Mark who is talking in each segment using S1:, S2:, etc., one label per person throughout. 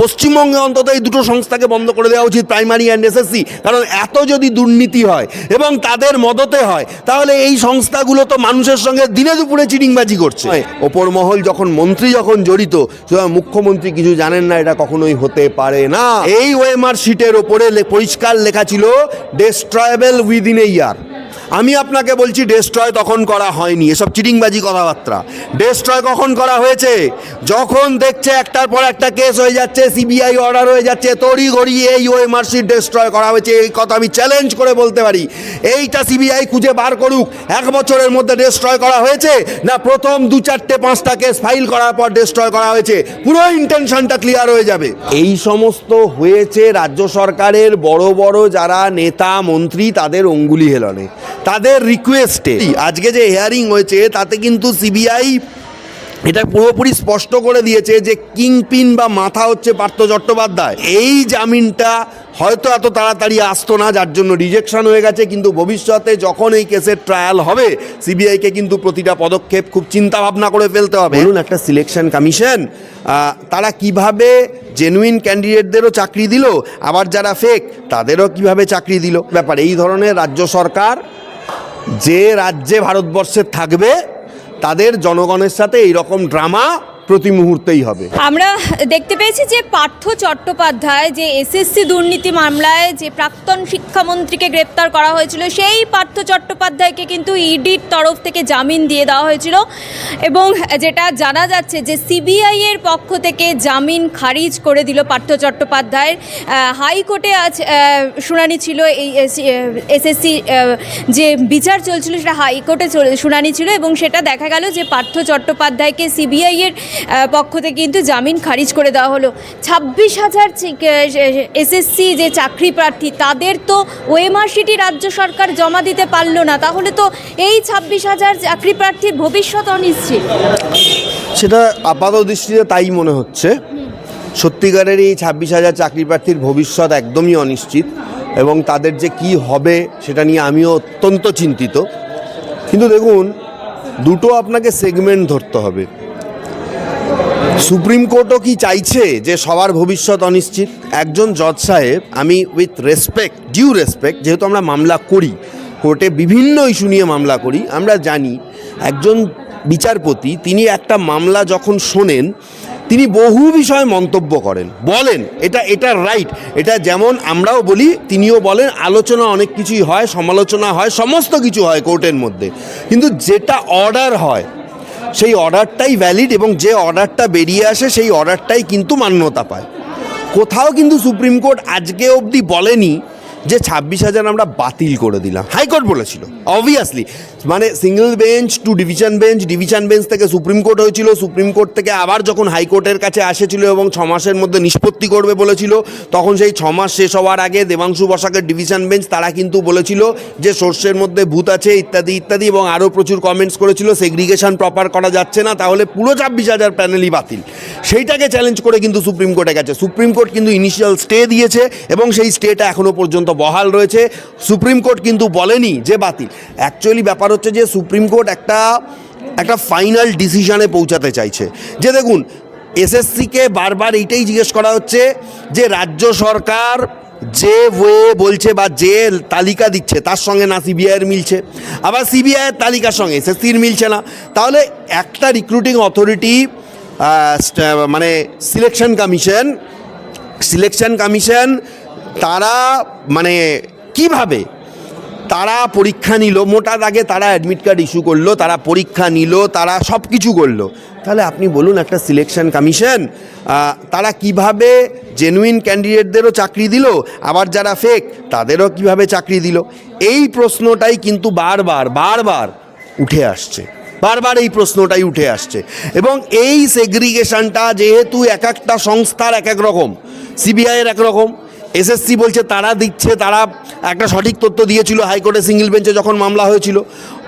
S1: পশ্চিমবঙ্গে অন্তত এই দুটো সংস্থাকে বন্ধ করে দেওয়া উচিত প্রাইমারি অ্যান্ড এসএসসি কারণ এত যদি দুর্নীতি হয় এবং তাদের মদতে হয় তাহলে এই সংস্থাগুলো তো মানুষের সঙ্গে দিনে দুপুরে চিটিংবাজি করছে। ওপর মহল যখন মন্ত্রী যখন জড়িত সুতরাং মুখ্যমন্ত্রী কিছু জানেন না এটা কখনোই হতে পারে না। এই ওএমআর শিটের ওপরে পরিষ্কার লেখা ছিল ডেস্ট্রয়েবল উইদিন এ ইয়ার আমি আপনাকে বলছি ডেস্ট্রয় তখন করা হয়নি। এসব চিটিংবাজি কথাবার্তা। ডেস্ট্রয় কখন করা হয়েছে? যখন দেখছে একটার পর একটা কেস হয়ে যাচ্ছে সিবিআই অর্ডার হয়ে যাচ্ছে, তড়ি ঘড়ি এই ওই মার্কশিট ডেস্ট্রয় করা হয়েছে। এই কথা আমি চ্যালেঞ্জ করে বলতে পারি। এইটা সিবিআই খুঁজে বার করুক। এক বছরের মধ্যে ডেস্ট্রয় করা হয়েছে? না, প্রথম দু চারটে পাঁচটা কেস ফাইল করার পর ডেস্ট্রয় করা হয়েছে? পুরো ইন্টেনশনটা ক্লিয়ার হয়ে যাবে। এই সমস্ত হয়েছে রাজ্য সরকারের বড় বড় যারা নেতা, মন্ত্রী, তাদের অঙ্গুলি হেলনে। তাদের রিকোয়েস্টে আজকে যে হিয়ারিং হয়েছে, তাতে কিন্তু সিবিআই এটা পুরোপুরি স্পষ্ট করে দিয়েছে যে কিংপিন বা মাথা হচ্ছে পার্থ চট্টোপাধ্যায়। এই জামিনটা হয়তো এত তাড়াতাড়ি আসতো না, যার জন্য রিজেকশন হয়ে গেছে, কিন্তু ভবিষ্যতে যখন এই কেসের ট্রায়াল হবে সিবিআইকে কিন্তু প্রতিটা পদক্ষেপ খুব চিন্তা ভাবনা করে ফেলতে হবে। বলুন, একটা সিলেকশন কমিশন তারা কীভাবে জেনুইন ক্যান্ডিডেটদেরও চাকরি দিল? আবার যারা ফেক তাদেরও কীভাবে চাকরি দিল? ব্যাপার, এই ধরনের রাজ্য সরকার যে রাজ্যে ভারতবর্ষে থাকবে তাদের জনগণের সাথে এই রকম ড্রামা প্রতি মুহূর্তেই হবে।
S2: আমরা দেখতে পেয়েছি যে পার্থ চট্টোপাধ্যায় যে এসএসসি দুর্নীতি মামলায় যে প্রাক্তন শিক্ষামন্ত্রীকে গ্রেপ্তার করা হয়েছিল সেই পার্থ চট্টোপাধ্যায়কে কিন্তু ইডির তরফ থেকে জামিন দিয়ে দেওয়া হয়েছিল এবং যেটা জানা যাচ্ছে যে সিবিআই এর পক্ষ থেকে জামিন খারিজ করে দিল পার্থ চট্টোপাধ্যায়ের হাইকোর্টে আজ শুনানি ছিল এই এসএসসি যে বিচার চলছিল সেটা হাইকোর্টে শুনানি ছিল এবং সেটা দেখা গেল যে পার্থ চট্টোপাধ্যায়কে সিবিআই এর আহ, পক্ষ থেকে কিন্তু জামিন খারিজ করে দেওয়া হলো। ছাব্বিশ হাজার এসএসসি যে চাকরি প্রার্থী, তাদের তো ওএমআর সিটি রাজ্য সরকার জমা দিতে পারল না। তাহলে তো এই ছাব্বিশ হাজার চাকরি প্রার্থীর ভবিষ্যৎ অনিশ্চিত।
S1: সেটা আপাত দৃষ্টিতে তাই মনে হচ্ছে। সত্যিকারের এই ছাব্বিশ হাজার চাকরি প্রার্থীর ভবিষ্যৎ একদমই অনিশ্চিত এবং তাদের যে কি হবে সেটা নিয়ে আমিও অত্যন্ত চিন্তিত। কিন্তু দেখুন, দুটো আপনাকে সেগমেন্ট ধরতে হবে। সুপ্রিম কোর্টও কি চাইছে যে সবার ভবিষ্যৎ অনিশ্চিত? একজন জজ সাহেব, আমি উইথ রেসপেক্ট ডিউ রেসপেক্ট যেহেতু আমরা মামলা করি, কোর্টে বিভিন্ন ইস্যু নিয়ে মামলা করি, আমরা জানি একজন বিচারপতি, তিনি একটা মামলা যখন শোনেন, তিনি বহু বিষয়ে মন্তব্য করেন। বলেন, এটা এটা রাইট এটা যেমন আমরাও বলি, তিনিও বলেন, আলোচনা অনেক কিছুই হয়, সমালোচনা হয়, সমস্ত কিছু হয় কোর্টের মধ্যে। কিন্তু যেটা অর্ডার হয় সেই অর্ডারটাই ভ্যালিড এবং যে অর্ডারটা বেরিয়ে আসে সেই অর্ডারটাই কিন্তু মান্যতা পায়। কোথাও কিন্তু সুপ্রিম কোর্ট আজকে অবধি বলেনি যে ছাব্বিশ হাজার আমরা বাতিল করে দিলাম। হাইকোর্ট বলেছিল অবভিয়াসলি মানে single bench to division bench division bench থেকে সুপ্রিম কোর্ট হয়েছিল, সুপ্রিম কোর্ট থেকে আবার যখন হাইকোর্টের কাছে আসেছিল এবং ছ মাসের মধ্যে নিষ্পত্তি করবে বলেছিল, তখন সেই ছ মাস শেষ হওয়ার আগে দেবাংশু বসাকের ডিভিশন বেঞ্চ তারা কিন্তু বলেছিল যে শস্যের মধ্যে ভূত আছে, ইত্যাদি ইত্যাদি এবং আরও প্রচুর কমেন্টস করেছিল সেগ্রিগেশন প্রপার করা যাচ্ছে না, তাহলে পুরো ছাব্বিশ হাজার প্যানেলই বাতিল। সেইটাকে চ্যালেঞ্জ করে কিন্তু সুপ্রিম কোর্টে গেছে সুপ্রিম কোর্ট কিন্তু ইনিশিয়াল স্টে দিয়েছে এবং সেই স্টেটা এখনও পর্যন্ত বহাল রয়েছে। সুপ্রিম কোর্ট কিন্তু বলেনি যে বাতিল। অ্যাকচুয়ালি ব্যাপার হচ্ছে যে সুপ্রিম কোর্ট একটা একটা ফাইনাল ডিসিশনে পৌঁছাতে চাইছে। যে দেখুন, এসএসসিকে বারবার এইটাই জিজ্ঞেস করা হচ্ছে যে রাজ্য সরকার যে ওয়ে বলছে বা যে তালিকা দিচ্ছে, তার সঙ্গে না সিবিআইয়ের মিলছে। আবার সিবিআইয়ের তালিকার সঙ্গে এসএসসির মিলছে না। তাহলে একটা রিক্রুটিং অথরিটি মানে সিলেকশন কমিশন সিলেকশন কমিশন তারা মানে কীভাবে? তারা পরীক্ষা নিল, মোটা দাগে তারা অ্যাডমিট কার্ড ইস্যু করল, তারা পরীক্ষা নিল, তারা সব কিছু করল। তাহলে আপনি বলুন একটা সিলেকশন কমিশন তারা কীভাবে জেনুইন ক্যান্ডিডেটদেরও চাকরি দিল, আবার যারা ফেক তাদেরও কীভাবে চাকরি দিল? এই প্রশ্নটাই কিন্তু বারবার বারবার উঠে আসছে। বারবার এই প্রশ্নটাই উঠে আসছে। এবং এই সেগ্রিগেশনটা যেহেতু এক একটা সংস্থার এক এক রকম সিবিআইয়ের এক রকম এসএসসি বলছে, তারা দিচ্ছে, তারা একটা সঠিক তথ্য দিয়েছিল হাইকোর্টে সিঙ্গেল বেঞ্চে যখন মামলা হয়েছিল।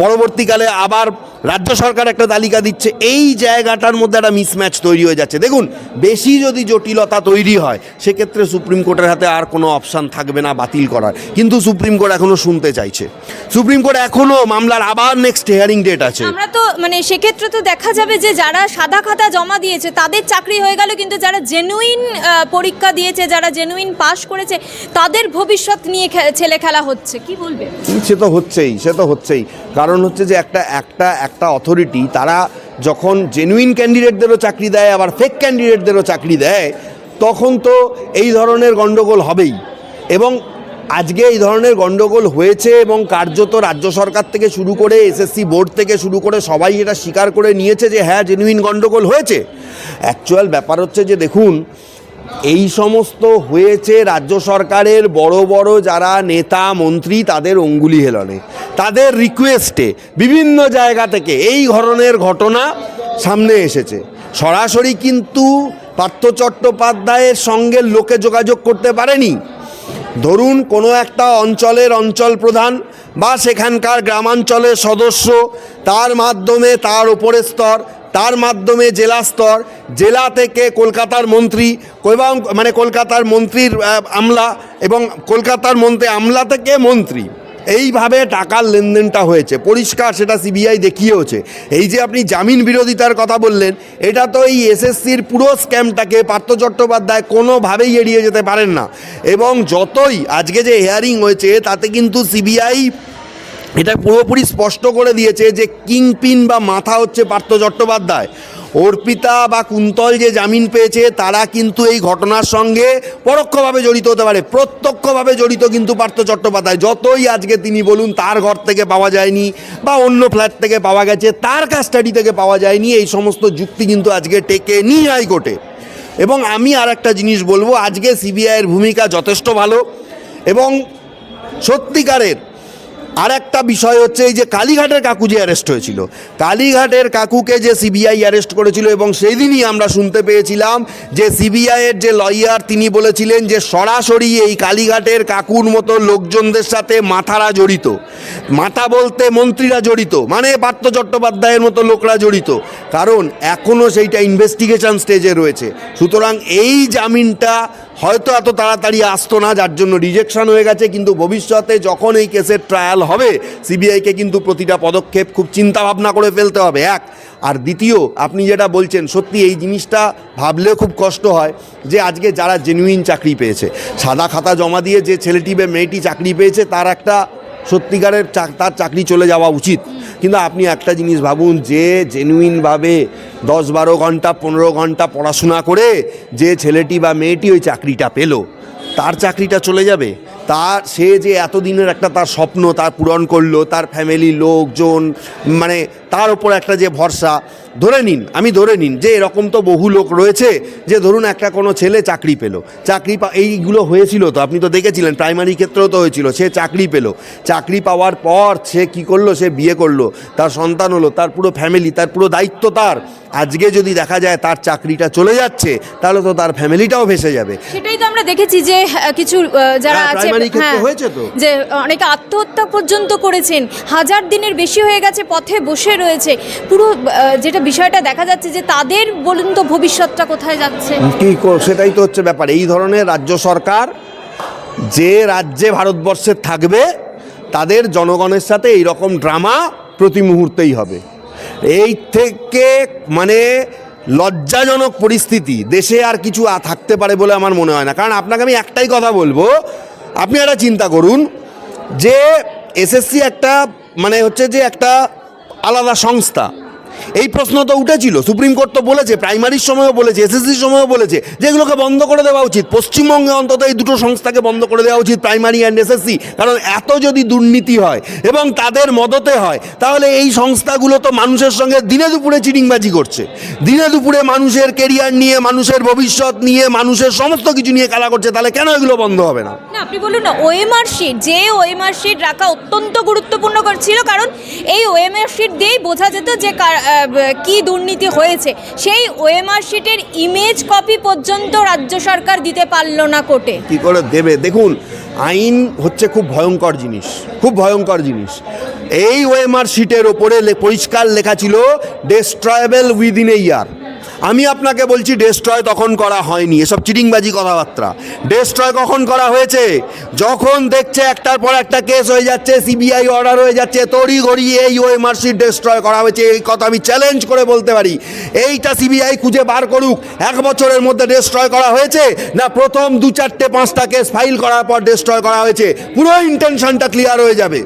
S1: পরবর্তীকালে আবার রাজ্য সরকার একটা তালিকা দিচ্ছে এই জায়গাটার মধ্যে একটা মিসম্যাচ তৈরি হয়ে যাচ্ছে। দেখুন বেশি যদি জটিলতা তৈরি হয় সেক্ষেত্রে সুপ্রিম কোর্টের হাতে আর কোনো অপশান থাকবে না বাতিল করার। কিন্তু সুপ্রিম কোর্ট এখনও শুনতে চাইছে। সুপ্রিম কোর্ট এখনও মামলার আবার নেক্সট হিয়ারিং ডেট আছে।
S2: আমরা তো মানে সেক্ষেত্রে তো দেখা যাবে যে যারা সাদা খাতা জমা দিয়েছে তাদের চাকরি হয়ে গেল কিন্তু যারা জেনুইন পরীক্ষা দিয়েছে যারা জেনুইন পাশ করেছে তাদের ভবিষ্যৎ নিয়ে ছেলে খেলা হচ্ছে। কি বলবে?
S1: সে তো হচ্ছেই সে তো হচ্ছেই। কারণ হচ্ছে যে একটা একটা একটা অথরিটি তারা যখন জেনুইন ক্যান্ডিডেটদেরও চাকরি দেয়, আবার ফেক ক্যান্ডিডেটদেরও চাকরি দেয়, তখন তো এই ধরনের গণ্ডগোল হবেই। এবং আজকে এই ধরনের গণ্ডগোল হয়েছে এবং কার্যত রাজ্য সরকার থেকে শুরু করে এসএসসি বোর্ড থেকে শুরু করে সবাই এটা স্বীকার করে নিয়েছে যে হ্যাঁ জেনুইন গণ্ডগোল হয়েছে। অ্যাকচুয়াল ব্যাপার হচ্ছে যে দেখুন, এই সমস্ত হয়েছে রাজ্য সরকারের বড় বড় যারা নেতা, মন্ত্রী, তাদের অঙ্গুলি হেলনে। তাদের রিকোয়েস্টে বিভিন্ন জায়গা থেকে এই ধরনের ঘটনা সামনে এসেছে। সরাসরি কিন্তু পার্থ চট্টোপাধ্যায়ের সঙ্গে লোকে যোগাযোগ করতে পারেনি। ধরুন, কোনো একটা অঞ্চলের অঞ্চল প্রধান বা সেখানকার গ্রামাঞ্চলের সদস্য, তার মাধ্যমে তার ওপরের স্তর, তার মাধ্যমে জেলা স্তর, জেলা থেকে কলকাতার মন্ত্রী এবং মানে কলকাতার মন্ত্রীর আমলা এবং কলকাতার মন্ত্রী আমলা থেকে মন্ত্রী। এইভাবে টাকার লেনদেনটা হয়েছে। পরিষ্কার সেটা সিবিআই দেখিয়েওছে। এই যে আপনি জামিন বিরোধিতার কথা বললেন, এটা তো এই এসএসসির পুরো স্ক্যামটাকে পার্থ চট্টোপাধ্যায় কোনোভাবেই এড়িয়ে যেতে পারেন না। এবং যতই আজকে যে হিয়ারিং হয়েছে, তাতে কিন্তু সিবিআই এটা পুরোপুরি স্পষ্ট করে দিয়েছে যে কিংপিন বা মাথা হচ্ছে পার্থ চট্টোপাধ্যায়। অর্পিতা বা কুন্তল যে জামিন পেয়েছে, তারা কিন্তু এই ঘটনার সঙ্গে পরোক্ষভাবে জড়িত হতে পারে। প্রত্যক্ষভাবে জড়িত কিন্তু পার্থ চট্টোপাধ্যায়। যতই আজকে তিনি বলুন, তার ঘর থেকে পাওয়া যায়নি বা অন্য ফ্ল্যাট থেকে পাওয়া গেছে, তার কাস্টাডি থেকে পাওয়া যায়নি, এই সমস্ত যুক্তি কিন্তু আজকে টেকে নি হাইকোর্টে। এবং আমি আর একটা জিনিস বলব, আজকে সিবিআইয়ের ভূমিকা যথেষ্ট ভালো এবং সত্যিকারের আর একটা বিষয় হচ্ছে এই যে কালীঘাটের কাকু যে অ্যারেস্ট হয়েছিল, কালীঘাটের কাকুকে যে সিবিআই অ্যারেস্ট করেছিল এবং সেই দিনই আমরা শুনতে পেয়েছিলাম যে সিবিআইয়ের যে লয়ার তিনি বলেছিলেন যে সরাসরি এই কালীঘাটের কাকুর মতো লোকজনদের সাথে মাথারা জড়িত। মাথা বলতে মন্ত্রীরা জড়িত মানে পার্থ চট্টোপাধ্যায়ের মতো লোকরা জড়িত। কারণ এখনও সেইটা ইনভেস্টিগেশন স্টেজে রয়েছে। সুতরাং এই জামিনটা হয়তো এত তাড়াতাড়ি আসতো না, যার জন্য রিজেকশন হয়ে গেছে, কিন্তু ভবিষ্যতে যখন এই কেসের ট্রায়াল হবে সিবিআইকে কিন্তু প্রতিটা পদক্ষেপ খুব চিন্তা ভাবনা করে ফেলতে হবে। এক, আর দ্বিতীয়, আপনি যেটা বলছেন, সত্যি এই জিনিসটা ভাবলেও খুব কষ্ট হয় যে আজকে যারা জেনুইন চাকরি পেয়েছে, সাদা খাতা জমা দিয়ে যে ছেলেটি বা মেয়েটি চাকরি পেয়েছে, তার একটা সত্যিকারের তার চাকরি চলে যাওয়া উচিত। কিন্তু আপনি একটা জিনিস ভাবুন, যে জেনুইনভাবে দশ বারো ঘণ্টা, পনেরো ঘণ্টা পড়াশোনা করে যে ছেলেটি বা মেয়েটি ওই চাকরিটা পেল, তার চাকরিটা চলে যাবে। তার, সে যে এতদিনের একটা তার স্বপ্ন, তার পূরণ করল, তার ফ্যামিলি লোকজন মানে তার ওপর একটা যে ভরসা ধরে নিন আমি ধরে নিন যে এরকম তো বহু লোক রয়েছে যে ধরুন একটা কোনো ছেলে চাকরি পেল। চাকরি পা এইগুলো হয়েছিল তো আপনি তো দেখেছিলেন প্রাইমারি ক্ষেত্রেও তো হয়েছিল সে চাকরি পেল। চাকরি পাওয়ার পর সে কি করল? সে বিয়ে করল। তার সন্তান হলো তার পুরো ফ্যামিলি তার পুরো দায়িত্ব তার। আজকে যদি দেখা যায় তার চাকরিটা চলে যাচ্ছে তাহলে তো তার ফ্যামিলিটাও ভেসে যাবে।
S2: সেটাই তো আমরা দেখেছি যে কিছু যারা
S1: হ্যাঁ,
S2: আছে
S1: হয়েছে তো।
S2: যে অনেকে আত্মহত্যা পর্যন্ত করেছেন। হাজার দিনের বেশি হয়ে গেছে পথে বসে রয়েছে। পুরো যেটা বিষয়টা দেখা যাচ্ছে যে তাদের বলুন তো ভবিষ্যৎটা কোথায় যাচ্ছে।
S1: কি সেটাই তো হচ্ছে ব্যাপার। এই ধরনের রাজ্য সরকার যে রাজ্যে ভারতবর্ষে থাকবে, তাদের জনগণের সাথে এই রকম ড্রামা প্রতি মুহূর্তেই হবে। এই থেকে মানে লজ্জাজনক পরিস্থিতি। দেশে আর কিছু থাকতে পারে বলে আমার মনে হয় না। কারণ আপনাকে আমি একটাই কথা বলব, আপনি একটা চিন্তা করুন যে এসএসসি একটা মানে হচ্ছে যে একটা আলাদা সংস্থা। এই প্রশ্ন তো উঠেছিল। সুপ্রিম কোর্ট তো বলেছে, প্রাইমারির সময়ও বলেছে, এসএসসির সময়ও বলেছে। যে এগুলোকে বন্ধ করে দেওয়া উচিত। পশ্চিমবঙ্গে অন্তত এই দুটো সংস্থাকে বন্ধ করে দেওয়া উচিত, প্রাইমারি অ্যান্ড এসএসসি। কারণ এত যদি দুর্নীতি হয় এবং তাদের মদতে হয়, তাহলে এই সংস্থাগুলো তো মানুষের সঙ্গে দিনে দুপুরে চিটিংবাজি করছে। দিনে দুপুরে মানুষের কেরিয়ার নিয়ে, মানুষের ভবিষ্যৎ নিয়ে, মানুষের সমস্ত কিছু নিয়ে খেলা করছে, তাহলে কেন এগুলো বন্ধ হবে না?
S2: আপনি বলুন না ওএমআর শিট যে ওএমআর শিট রাখা অত্যন্ত গুরুত্বপূর্ণ ছিল কারণ এই ওএমআর শিট দিয়েই বোঝা যেত যে কি দুর্নীতি হয়েছে, সেই ওএমআর শিটের ইমেজ কপি পর্যন্ত রাজ্য সরকার দিতে পারল না কোর্টে।
S1: কি করে দেবে? দেখুন, আইন হচ্ছে খুব ভয়ঙ্কর জিনিস, খুব ভয়ঙ্কর জিনিস। এই ওএমআর শিটের ওপরে পরিষ্কার লেখা ছিল ডেস্ট্রয়েবল উইদিন এ ইয়ার আমি আপনাকে বলছি ডেস্ট্রয় তখন করা হয়নি। এসব চিটিংবাজি কথাবার্তা। ডেস্ট্রয় কখন করা হয়েছে? যখন দেখছে একটার পর একটা কেস হয়ে যাচ্ছে সিবিআই অর্ডার হয়ে যাচ্ছে, তড়ি ঘড়ি এই ওএমআর শিট ডেস্ট্রয় করা হয়েছে। এই কথা আমি চ্যালেঞ্জ করে বলতে পারি। এইটা সিবিআই খুঁজে বার করুক। এক বছরের মধ্যে ডেস্ট্রয় করা হয়েছে? না, প্রথম দু চারটে পাঁচটা কেস ফাইল করার পর ডেস্ট্রয় করা হয়েছে? পুরো ইন্টেনশনটা ক্লিয়ার হয়ে যাবে।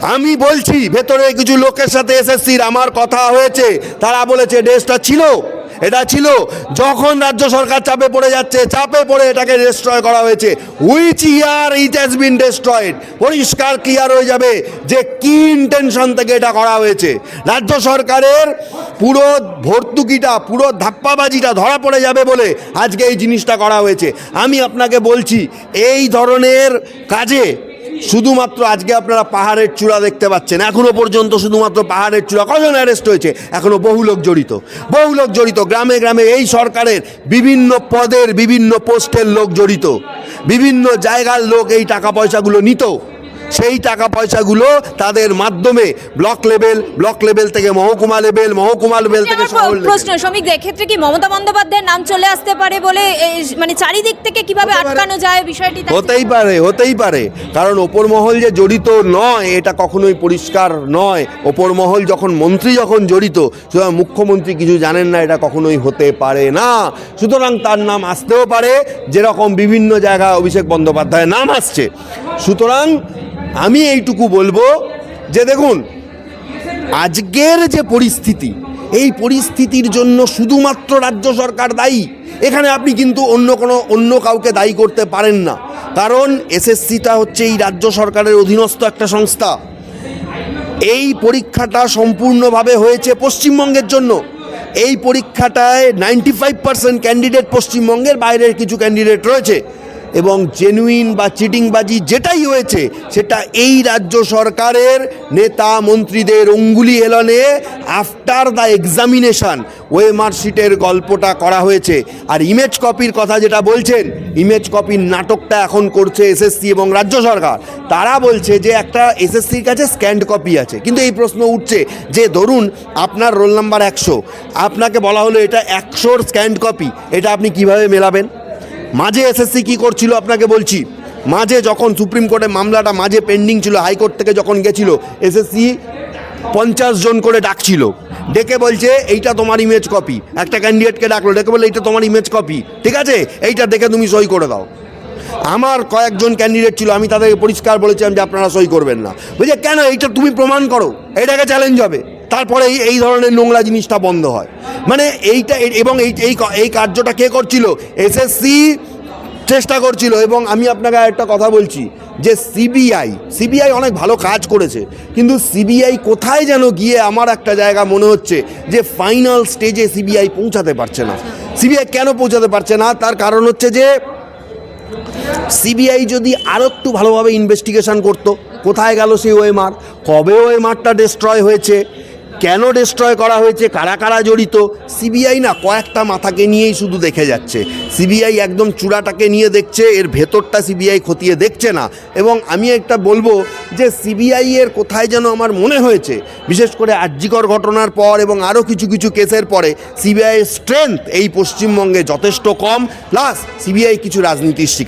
S1: আমি বলছি, ভেতরে কিছু লোকের সাথে এসএসসির আমার কথা হয়েছে। তারা বলেছে ড্রেসটা ছিল। এটা ছিল যখন রাজ্য সরকার চাপে পড়ে যাচ্ছে, চাপে পড়ে এটাকে ডিস্ট্রয় করা হয়েছে। Which year it has been destroyed পরিষ্কার ক্লিয়ার হয়ে যাবে যে কি ইন্টেনশন থেকে এটা করা হয়েছে। রাজ্য সরকারের পুরো ভর্তুকিটা, পুরো ধাপ্পাবাজিটা ধরা পড়ে যাবে বলে আজকে এই জিনিসটা করা হয়েছে। আমি আপনাকে বলছি, এই ধরনের কাজে শুধুমাত্র আজকে আপনারা পাহাড়ের চূড়া দেখতে পাচ্ছেন। এখনও পর্যন্ত শুধুমাত্র পাহাড়ের চূড়া। কজন অ্যারেস্ট হয়েছে? এখনও বহু লোক জড়িত। বহু লোক জড়িত। গ্রামে গ্রামে এই সরকারের বিভিন্ন পদের বিভিন্ন পোস্টের লোক জড়িত। বিভিন্ন জায়গার লোক এই টাকা পয়সাগুলো নিত। সেই টাকা পয়সাগুলো তাদের মাধ্যমে ব্লক লেভেল ব্লক লেভেল থেকে মহকুমা লেভেল মহকুমা লেভেল থেকে।
S2: প্রশ্ন শ্রমিক ক্ষেত্রে কি মমতা বন্দ্যোপাধ্যায়ের নাম চলে আসতে পারে বলে মানে চারিদিক থেকে কীভাবে আটকানো যায় বিষয়টি
S1: হতেই পারে হতেই পারে। কারণ ওপর মহল যে জড়িত নয় এটা কখনোই পরিষ্কার নয়। ওপর মহল যখন মন্ত্রী যখন জড়িত সুতরাং মুখ্যমন্ত্রী কিছু জানেন না এটা কখনোই হতে পারে না। সুতরাং তার নাম আসতেও পারে যেরকম বিভিন্ন জায়গায় অভিষেক বন্দ্যোপাধ্যায়ের নাম আসছে। সুতরাং আমি এইটুকু বলব যে দেখুন, আজকের যে পরিস্থিতি, এই পরিস্থিতির জন্য শুধুমাত্র রাজ্য সরকার দায়ী। এখানে আপনি কিন্তু অন্য কোনো, অন্য কাউকে দায়ী করতে পারেন না। কারণ এসএসসিটা হচ্ছে এই রাজ্য সরকারের অধীনস্থ একটা সংস্থা। এই পরীক্ষাটা সম্পূর্ণভাবে হয়েছে পশ্চিমবঙ্গের জন্য। এই পরীক্ষাটায় নাইনটি ফাইভ পার্সেন্ট ক্যান্ডিডেট পশ্চিমবঙ্গের বাইরের কিছু ক্যান্ডিডেট রয়েছে। এবং জেনুইন বা চিটিংবাজি যেটাই হয়েছে, সেটা এই রাজ্য সরকারের নেতা মন্ত্রীদের অঙ্গুলি হেলনে আফটার দ্য এক্সামিনেশন ওয়েমার শিটের গল্পটা করা হয়েছে। আর ইমেজ কপির কথা যেটা বলছেন ইমেজ কপির নাটকটা এখন করছে এসএসসি এবং রাজ্য সরকার। তারা বলছে যে একটা এসএসসির কাছে স্ক্যান্ড কপি আছে। কিন্তু এই প্রশ্ন উঠছে যে ধরুন আপনার রোল নাম্বার একশো, আপনাকে বলা হলো এটা একশোর স্ক্যান্ড কপি এটা আপনি কীভাবে মেলাবেন? মাঝে এসএসসি কি করছিল আপনাকে বলছি? মাঝে যখন সুপ্রিম কোর্টে মামলাটা মাঝে পেন্ডিং ছিল হাইকোর্ট থেকে যখন গেছিল এসএসসি পঞ্চাশ জন করে ডাকছিল। ডেকে বলছে, এইটা তোমার ইমেজ কপি একটা ক্যান্ডিডেটকে ডাকলো, ডেকে বলল, এইটা তোমার ইমেজ কপি ঠিক আছে? এইটা দেখে তুমি সই করে দাও। আমার কয়েকজন ক্যান্ডিডেট ছিল, আমি তাদেরকে পরিষ্কার বলেছিলাম যে আপনারা সই করবেন না। বলছে, কেন? এইটা তুমি প্রমাণ করো। এটাকে চ্যালেঞ্জ হবে। তারপরে এই ধরনের নোংরা জিনিসটা বন্ধ হয়। মানে এইটা এবং এই এই এই কার্যটা কে করছিল? এসএসসি চেষ্টা করছিল এবং আমি আপনাকে একটা কথা বলছি যে সিবিআই সিবিআই অনেক ভালো কাজ করেছে, কিন্তু সিবিআই কোথায় যেন গিয়ে আমার একটা জায়গা মনে হচ্ছে যে ফাইনাল স্টেজে সিবিআই পৌঁছাতে পারছে না। সিবিআই কেন পৌঁছাতে পারছে না? তার কারণ হচ্ছে যে সিবিআই যদি আরও একটু ভালোভাবে ইনভেস্টিগেশন করতো, কোথায় গেল সেই ওএমআর কবে ওএমআরটা ডিস্ট্রয় হয়েছে কেন ডিস্ট্রয় করা হয়েছে? কারা কারা জড়িত? সিবিআই না কয়েকটা মাথাকে নিয়েই শুধু দেখে যাচ্ছে। সিবিআই একদম চূড়াটাকে নিয়ে দেখছে, এর ভেতরটা সিবিআই খতিয়ে দেখছে না। এবং আমি একটা বলব যে সিবিআই এর কোথায় যেন আমার মনে হয়েছে, বিশেষ করে আর্যিকর ঘটনার পর এবং আরও কিছু কিছু কেসের পরে সিবিআই স্ট্রেংথ এই পশ্চিমবঙ্গে যথেষ্ট কম। প্লাস সিবিআই কিছু রাজনীতির শিকার।